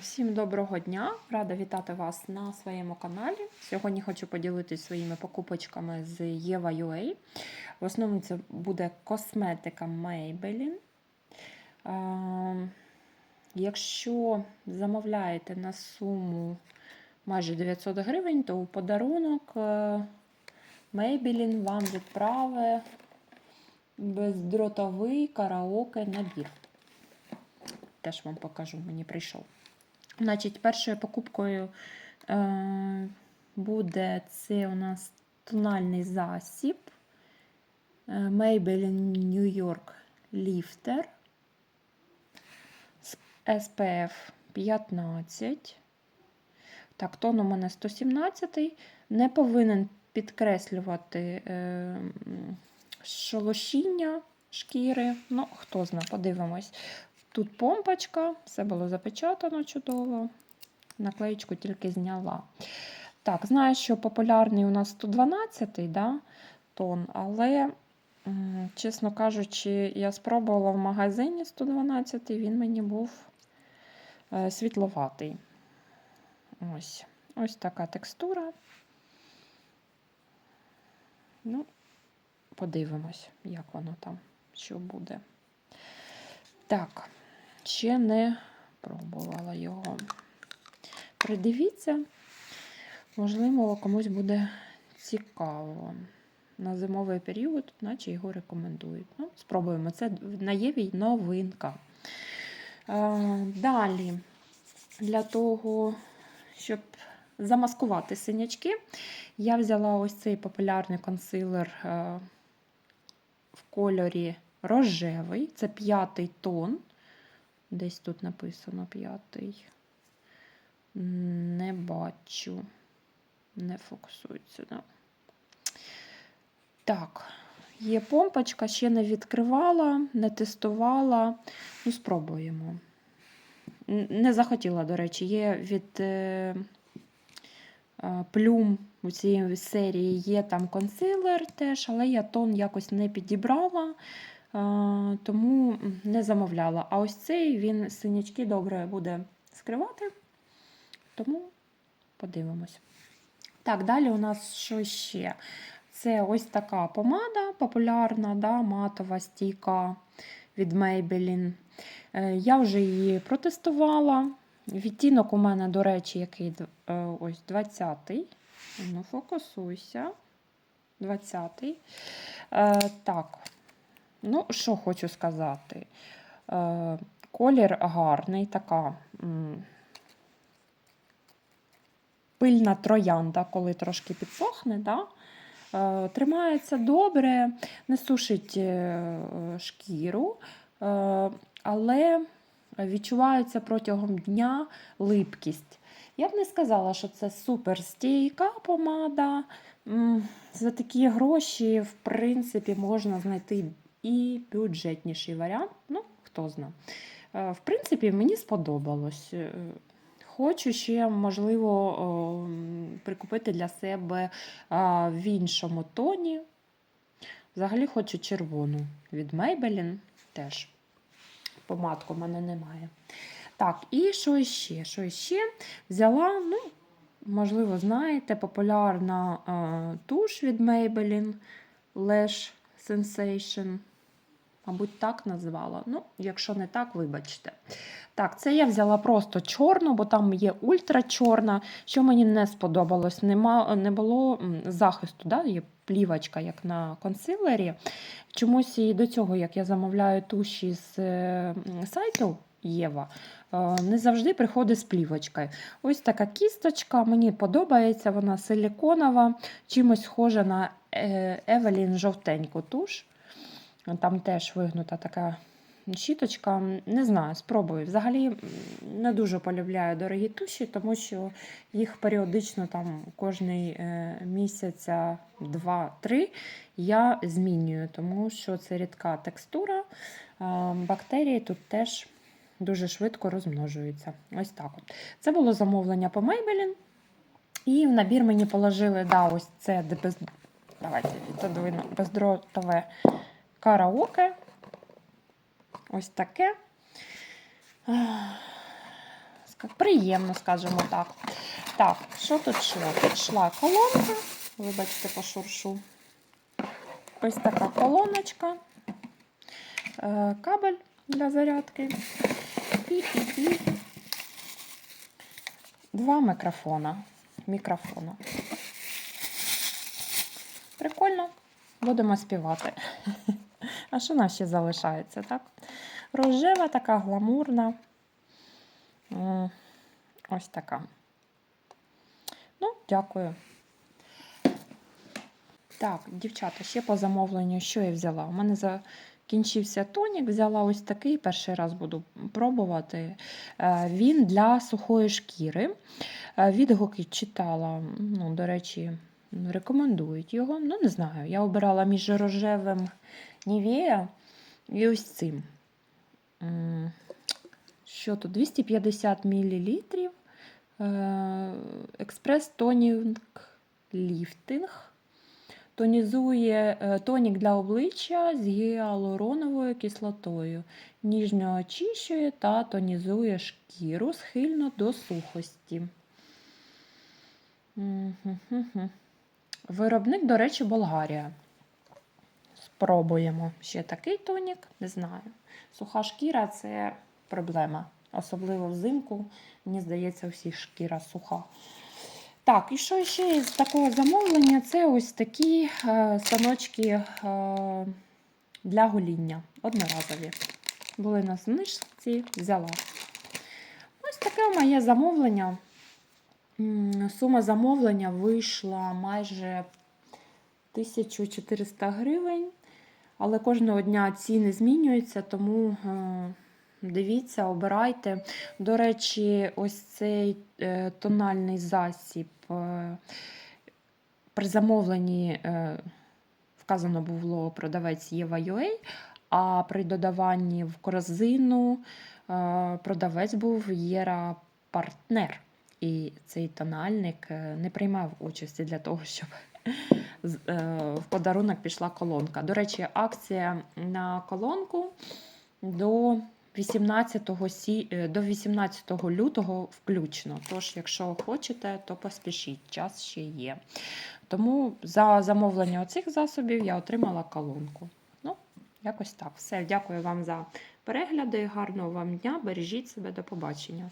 Всім доброго дня! Рада вітати вас на своєму каналі. Сьогодні хочу поділитися своїми покупочками з Єва.ua. В основному це буде косметика Maybelline. Якщо замовляєте на суму майже 900 гривень, то у подарунок е, Maybelline вам відправить бездротовий караоке набір. Теж вам покажу, мені прийшов. Значить, першою покупкою е, буде це у нас тональний засіб е, Maybelline New York Lifter з SPF 15. Так, тон у мене 117. Не повинен підкреслювати е, шолошіння шкіри. Ну, хто знає, подивимось. Тут помпочка, все було запечатано чудово. Наклеєчку тільки зняла. Так, знаю, що популярний у нас 112 да, тон, але, чесно кажучи, я спробувала в магазині 112, він мені був е, світловатий. Ось. Ось така текстура. Ну, подивимось, як воно там, що буде. Так, ще не пробувала його. Придивіться, можливо, комусь буде цікаво. На зимовий період, наче його рекомендують. Ну, спробуємо. Це на Єві новинка. Е, Далі, для того, щоб замаскувати синячки, я взяла ось цей популярний консилер е, в кольорі рожевий. Це п'ятий тон. Десь тут написано п'ятий. Не бачу. Не фокусується. Да. Так, є помпочка, ще не відкривала, не тестувала. Ну, спробуємо. Не захотіла, до речі, є від е, е, плюм у цієї серії є там консилер теж, але я тон якось не підібрала. А, тому не замовляла. А ось цей він синячки добре буде скривати, тому подивимось. Так, далі у нас що ще? Це ось така помада популярна, да, матова стійка від Maybelline. Е, Я вже її протестувала. Відтінок у мене, до речі, який е, ось 20-й. Ну, фокусуйся. 20-й. Е, Так, Ну, що хочу сказати. Е, колір гарний, така пильна троянда, коли трошки підсохне. Да? Е, тримається добре, не сушить е, шкіру, але відчувається протягом дня липкість. Я б не сказала, що це суперстійка помада. За такі гроші, в принципі, можна знайти і бюджетніший варіант. Ну, хто знає. Е, В принципі, мені сподобалось. Е, Хочу ще, можливо, прикупити для себе в іншому тоні. Взагалі хочу червону від Maybelline теж. Помадку в мене немає. Так, і що ще? Що ще? Взяла, ну, можливо, знаєте, популярна е, туш від Maybelline Lash Sensation. Мабуть, так назвала. Ну, якщо не так, вибачте. Так, це я взяла просто чорну, бо там є ультрачорна. Що мені не сподобалось, Нема, не було захисту. Да? Є плівочка, як на консилері. Чомусь і до цього, як я замовляю туші з сайту Єва, е, не завжди приходить з плівочкою. Ось така кісточка, мені подобається, вона силіконова, чимось схожа на е, Евелін жовтеньку туш. Там теж вигнута така щіточка. Не знаю, спробую. Взагалі не дуже полюбляю дорогі туші, тому що їх періодично там кожний е, місяця, два-три я змінюю, тому що це рідка текстура. Бактерії тут теж дуже швидко розмножуються. Ось так от. Це було замовлення по Maybelline. І в набір мені положили, да, ось це без... Давайте відодвину бездротове караоке. Ось таке. Приємно, скажімо так. Так, що тут йшло? Тут йшла колонка. Вибачте, пошуршу. Ось така колоночка, е, кабель для зарядки і, і, два мікрофона. мікрофона. Прикольно, будемо співати. А що нам ще залишається, так? Рожева, така гламурна. Ось така. Ну, дякую. Так, дівчата, ще по замовленню, що я взяла? У мене закінчився тонік, взяла ось такий, перший раз буду пробувати. Е, Він для сухої шкіри. Е, Відгуки читала, ну, до речі, рекомендують його. Ну, не знаю. Я обирала між рожевим Нівея і ось цим. Що тут? 250 мл. Експрес тонінг ліфтинг. Тонізує е, тонік для обличчя з гіалуроновою кислотою. Ніжно очищує та тонізує шкіру схильно до сухості. Виробник, до речі, Болгарія. Спробуємо ще такий тонік, не знаю. Суха шкіра це проблема. Особливо взимку, мені здається, у всіх шкіра суха. Так, і що ще з такого замовлення? Це ось такі е, станочки е, для гоління. Одноразові. Були на знижці, взяла. Ось таке моє замовлення. Сума замовлення вийшла майже 1400 гривень. Але кожного дня ціни змінюються, тому е, дивіться, обирайте. До речі, ось цей е, тональний засіб е, при замовленні е, вказано було продавець Єва.ua, а при додаванні в корзину продавець був Єра Партнер. І цей тональник не приймав участі для того, щоб в подарунок пішла колонка. До речі, акція на колонку до 18, сі... е, до 18 лютого включно. Тож, якщо хочете, то поспішіть, час ще є. Тому за замовлення оцих засобів я отримала колонку. Ну, якось так. Все, дякую вам за перегляди. Гарного вам дня. Бережіть себе, до побачення.